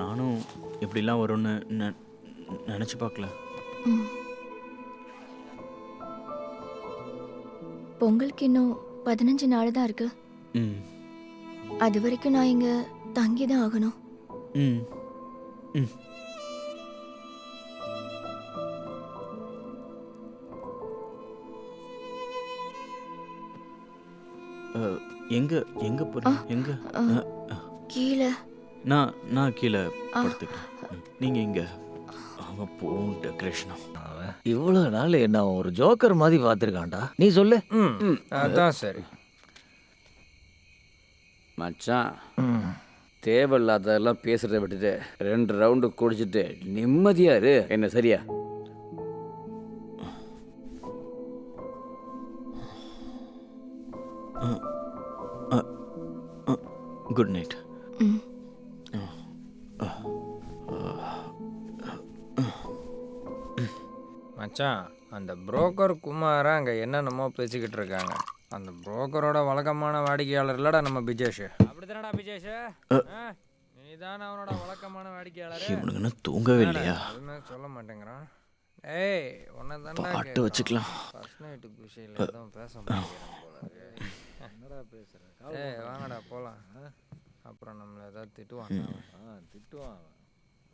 நானும் இப்படிலாம் வரும்னு நினைச்சு பார்க்கல. பொங்கலுக்கு இன்னும் பதினஞ்சு நாள் தான் இருக்கு. அது வரைக்கும் நான் இங்க தங்கி தான் ஆகணும். ம். ம். எங்க எங்க போறீங்க எங்க. கீழே. நான் நான் கீழே படுத்துக்கிறேன். நீங்க இங்க. அவன் போகும் டெக்கரேஷனும் இவ்வளவு நாள் என்ன ஒரு ஜோக்கர் மாதிரி பார்த்துருக்கான்டா. நீ சொல்லு. ம் அதான் சரி. மச்சான். தேவையில்லாததெல்லாம் பேசுறதை விட்டுட்டு ரெண்டு ரவுண்டு குடிச்சிட்டு நிம்மதியா இரு. என்ன சரியா? குட் நைட் ம் மச்சான் அந்த புரோக்கர் குமார அங்கே என்னென்னமோ பேசிக்கிட்டு இருக்காங்க. அந்த புரோக்கரோட வழக்கமான வாடிக்கையாளர் இல்லடா நம்ம பிஜேஷ். அப்படிதானடா பிஜேஷ்? நீ தானே அவனோட வழக்கமான வாடிக்கையாளர்? இவனுக்கு தூங்கவே இல்லையா? சொல்ல மாட்டேங்கிறான். ஏய் உன்னை தானே பாட்டு வச்சுக்கலாம். ஃபர்ஸ்ட் குஷியில் எதுவும் பேச இருக்கு. என்னடா பேசுற? ஏய் வாங்கடா போகலாம் அப்புறம் நம்மளை ஏதாவது திட்டுவாங்க திட்டுவான் அவன்.